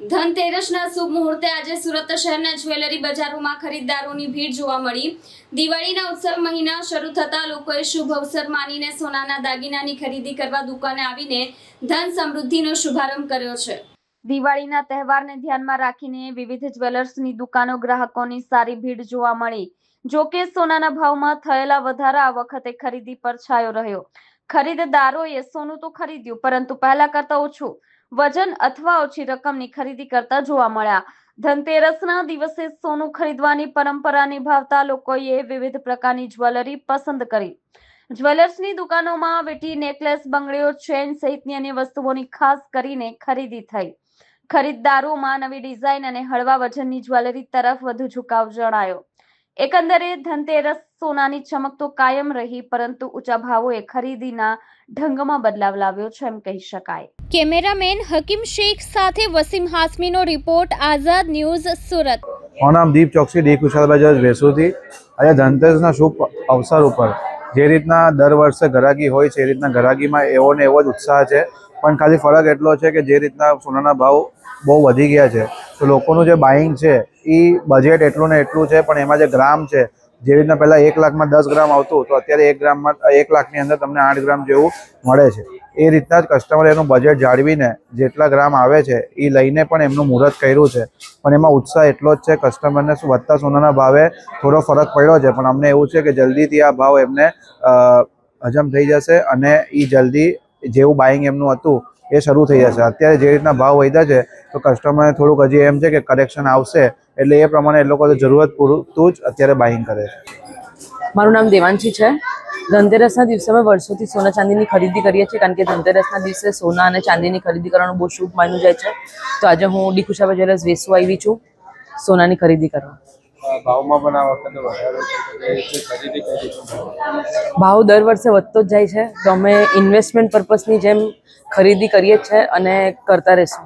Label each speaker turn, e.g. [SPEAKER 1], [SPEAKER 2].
[SPEAKER 1] ધનતેરસના શુભ મુહૂર્તે આજે સુરત શહેરના જ્વેલરી બજારોમાં ખરીદદારોની ભીડ જોવા મળી. દિવાળીના ઉત્સવ મહિના શરૂ થતા લોકોએ શુભ અવસર માનીને સોનાના દાગીનાની ખરીદી કરવા દુકાને આવીને ધન સમૃદ્ધિનો શુભારંભ કર્યો છે. દિવાળીના તહેવારને ધ્યાનમાં રાખીને વિવિધ જ્વેલર્સની દુકાનો ગ્રાહકોની સારી ભીડ જોવા મળી. જોકે સોનાના ભાવમાં થયેલા વધારા આ વખતે ખરીદી પર છાયો રહ્યો. ખરીદદારોએ સોનું તો ખરીદ્યું, પરંતુ પહેલા કરતા ઓછું. વજન અથવા ઓછી રકમની ખરીદી કરતા જોવા મળ્યા. ધનતેરસના દિવસે સોનું ખરીદવાની પરંપરા નિભાવતા લોકોએ વિવિધ પ્રકારની જ્વેલરી પસંદ કરી. જ્વેલર્સની દુકાનોમાં વીટી, નેકલેસ, બંગડીઓ, ચેન સહિતની અન્ય વસ્તુઓની ખાસ કરીને ખરીદી થઈ. ખરીદદારોમાં નવી ડિઝાઇન અને હળવા વજનની જ્વેલરી તરફ વધુ ઝુકાવ જણાયો. એકંદરે ધનતેરસ સોનાની ચમક તો કાયમ રહી પરંતુ ઊંચા ભાવોએ ખરીદીના ઢંગમાં બદલાવ લાવ્યો છે એમ કહી શકાય. કેમેરામેન હકીમ શેખ સાથે વસીમ હાસમીનો રિપોર્ટ આઝાદ ન્યૂઝ સુરત.
[SPEAKER 2] મારું નામ દીપ ચોકસી ડી કુશાલ બજાજ વેસુથી આજે ધનતેરસના શુભ અવસર ઉપર જે રીતના દર વર્ષે ઘરાગી હોય છે, એ રીતના ઘરાગીમાં એવો ને એવો જ ઉત્સાહ છે. પણ ખાલી ફરક એટલો છે કે જે રીતના સોનાના ભાવ બહુ વધી ગયા છે. તો લોકોનું જે બાઇંગ છે, એ બજેટ એટલું ને એટલું છે, પણ એમાં જે ગ્રામ છે, જે રીતના પહેલાં એક લાખમાં દસ ગ્રામ આવતું, તો અત્યારે એક ગ્રામમાં, એક લાખની અંદર તમને આઠ ગ્રામ જેવું મળે છે. એ રીતના જ કસ્ટમર એનું બજેટ જાળવીને જેટલા ગ્રામ આવે છે, એ લઈને પણ એમનું મુહૂર્ત કર્યું છે. પણ એમાં ઉત્સાહ એટલો જ છે કસ્ટમરને વધતા સોનાના ભાવે થોડો ફરક પડ્યો છે. પણ અમને એવું છે કે જલ્દીથી આ ભાવ એમને હજમ થઈ જશે અને એ જલ્દી જેવું બાઇંગ એમનું હતું એ શરૂ થઈ જશે. અત્યારે જે રીતના ભાવ વધ્યા છે, તો કસ્ટમરને થોડુંક હજી એમ છે કે કરેક્શન આવશે. એટલે એ પ્રમાણે એ લોકો જરૂરત પૂરતું જ અત્યારે બાઇંગ કરે છે.
[SPEAKER 3] મારું નામ દેવાંશી છે. ધનતેરસના દિવસે અમે વર્ષોથી સોના ચાંદીની ખરીદી કરીએ છીએ કારણ કે ધનતેરસના દિવસે સોના અને ચાંદીની ખરીદી કરવાનું બહુ શુભ માન્યું જાય છે. તો આજે હું ડી કુશાબા જ્વેલર્સ વેસુ આવી છું સોનાની ખરીદી કરવા.
[SPEAKER 4] ભાવમાં પણ આ વખતે
[SPEAKER 3] ભાવ દર વર્ષે વધતો જ જાય છે તો અમે ઇન્વેસ્ટમેન્ટ પર્પસની જેમ ખરીદી કરીએ છીએ અને કરતા રહેશું.